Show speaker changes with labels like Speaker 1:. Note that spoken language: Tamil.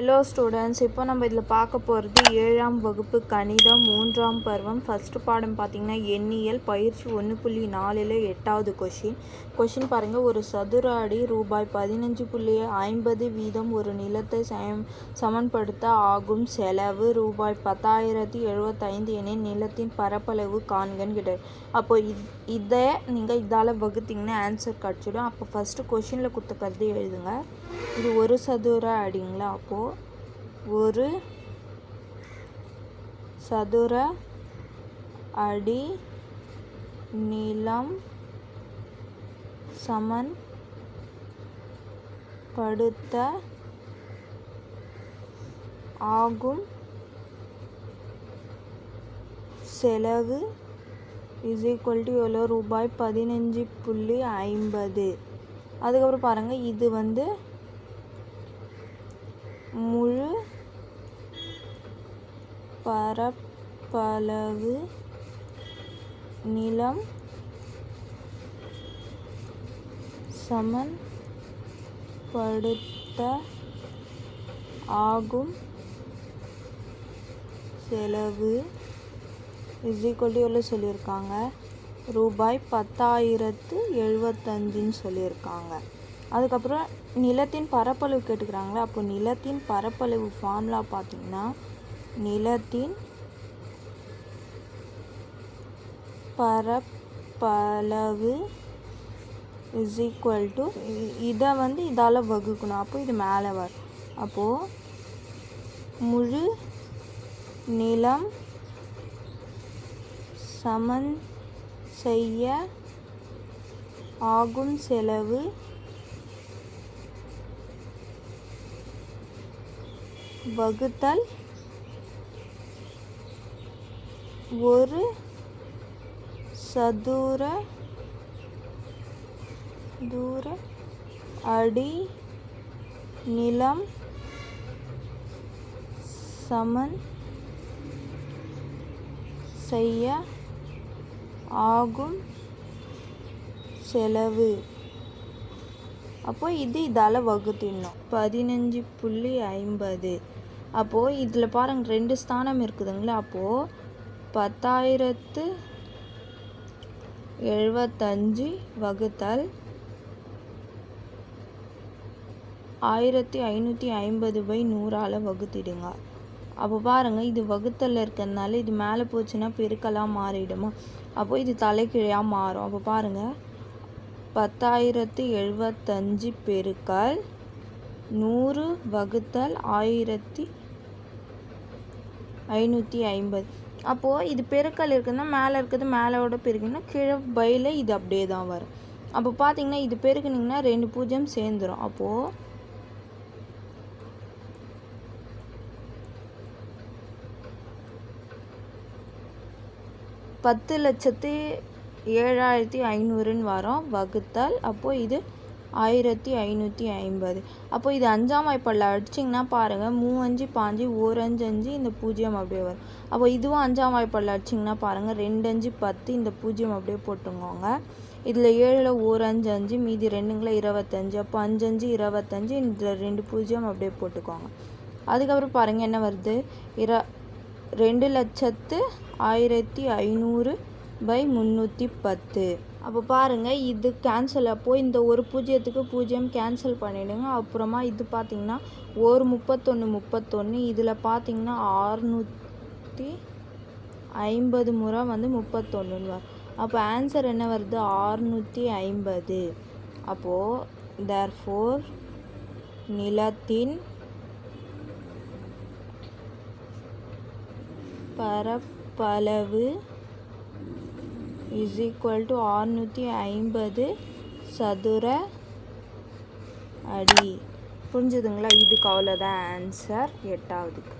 Speaker 1: ஹலோ ஸ்டூடெண்ட்ஸ் இப்போ நம்ம இதில் பார்க்க போகிறது ஏழாம் வகுப்பு கணிதம் மூன்றாம் பருவம். ஃபஸ்ட்டு பாடம் பார்த்திங்கன்னா எண்ணியல் பயிற்சி ஒன்று புள்ளி நாலில் எட்டாவது கொஷின் கொஷின் பாருங்கள் ஒரு சதுர அடி ரூபாய் பதினஞ்சு புள்ளி ஐம்பது வீதம் ஒரு நிலத்தை சம் சமன்படுத்த ஆகும் செலவு ரூபாய் பத்தாயிரத்தி எழுபத்தைந்து என நிலத்தின் பரப்பளவு காண்கன்னு கிட்ட அப்போ இது இதை நீங்கள் இதால் வகுத்தீங்கன்னா ஆன்சர் கிடச்சிடும். அப்போ ஃபஸ்ட்டு கொஷினில் கொடுத்துக்கிறது எழுதுங்க. இது ஒரு சதுர அடிங்களா? அப்போது ஒரு சதுர அடி நிலம் சமன் படுத்த ஆகும். செலவு இஸ் ஈக்குவல் டு எவ்வளோ ரூபாய் பதினஞ்சு புள்ளி ஐம்பது. அதுக்கப்புறம் பாருங்கள் இது வந்து முழு பரப்பளவு நிலம் சமன்படுத்த ஆகும். செலவு இஸ் எவ்வளோ சொல்லியிருக்காங்க? ரூபாய் பத்தாயிரத்து எழுபத்தஞ்சுன்னு சொல்லியிருக்காங்க. அதுக்கப்புறம் நிலத்தின் பரப்பளவு கேட்டுக்கிறாங்களே அப்போ நிலத்தின் பரப்பளவு ஃபார்முலா பார்த்தீங்கன்னா நிலத்தின் பரப்பளவு இஸ் ஈக்குவல் டு இதை வந்து இதால் வகுக்கணும். அப்போ இது மேலே வரும். அப்போது முழு நிலம் சமன் செய்ய ஆகும் செலவு வகுத்தல் ஒரு சதுர தூர அடி நிலம் சமன் செய்ய ஆகும் செலவு. அப்போ இது இதால் வகுத்திடணும் பதினஞ்சு புள்ளி ஐம்பது. அப்போது இதில் பாருங்கள் ரெண்டு ஸ்தானம் இருக்குதுங்களா? அப்போது பத்தாயிரத்து எழுபத்தஞ்சு வகுத்தல் ஆயிரத்தி ஐநூற்றி ஐம்பது பை நூறால் வகுத்திடுங்க. அப்போ பாருங்கள் இது வகுத்தலில் இருக்கிறதுனால இது மேலே போச்சுன்னா பெருக்கெல்லாம் மாறிடுமா? அப்போ இது தலைக்கீழையாக மாறும். அப்போ பாருங்கள் பத்தாயிரத்து எழுபத்தஞ்சு பெருக்கல் நூறு வகுத்தல் ஆயிரத்தி ஐநூற்றி ஐம்பது. அப்போது இது பெருக்கல் இருக்குதுன்னா மேலே இருக்கிறது மேலோட பெருக்குன்னா கீழே பையில் இது அப்படியே தான் வரும். அப்போ பார்த்தீங்கன்னா இது பெருக்குனிங்கன்னா ரெண்டு பூஜ்ஜியம் சேர்ந்துடும் அப்போது பத்து லட்சத்து ஏழாயிரத்தி ஐநூறுன்னு வரும் வகுத்தால். அப்போது இது ஆயிரத்தி ஐநூற்றி ஐம்பது. அப்போ இது அஞ்சாம் வாய்ப்பாடில் அடிச்சிங்கன்னா பாருங்கள் மூவஞ்சு பாஞ்சு ஓரஞ்சு அஞ்சு இந்த பூஜ்ஜியம் அப்படியே வரும். அப்போ இதுவும் அஞ்சாம் வாய்ப்பாடில் அடிச்சிங்கன்னா பாருங்கள் ரெண்டு அஞ்சு பத்து இந்த பூஜ்ஜியம் அப்படியே போட்டுங்கோங்க இதில் ஏழில் ஓரஞ்சு அஞ்சு மீதி ரெண்டுங்கள இருபத்தஞ்சு அப்போ அஞ்சஞ்சு இருபத்தஞ்சு இதில் ரெண்டு பூஜ்ஜியம் அப்படியே போட்டுக்கோங்க. அதுக்கப்புறம் பாருங்கள் என்ன வருது? இர ரெண்டு லட்சத்து ஆயிரத்தி ஐநூறு பை முந்நூற்றி பத்து. அப்போ பாருங்கள் இது கேன்சல் அப்போ இந்த ஒரு பூஜ்ஜியத்துக்கு பூஜ்ஜியம் கேன்சல் பண்ணிவிடுங்க அப்புறமா இது பார்த்திங்கன்னா ஒரு முப்பத்தொன்று முப்பத்தொன்று இதில் பார்த்திங்கன்னா ஆறுநூற்றி ஐம்பது முறை வந்து முப்பத்தொன்றுன்னு வரும். அப்போ ஆன்சர் என்ன வருது? ஆறுநூற்றி ஐம்பது. அப்போது தேர் ஃபோர் நிலத்தின் பரப்பளவு இஸ் ஈக்குவல் டு ஆறுநூற்றி ஐம்பது சதுர அடி. புரிஞ்சுதுங்களா? இதுக்கு அவ்வளோதான் ஆன்சர் எட்டாவதுக்கு.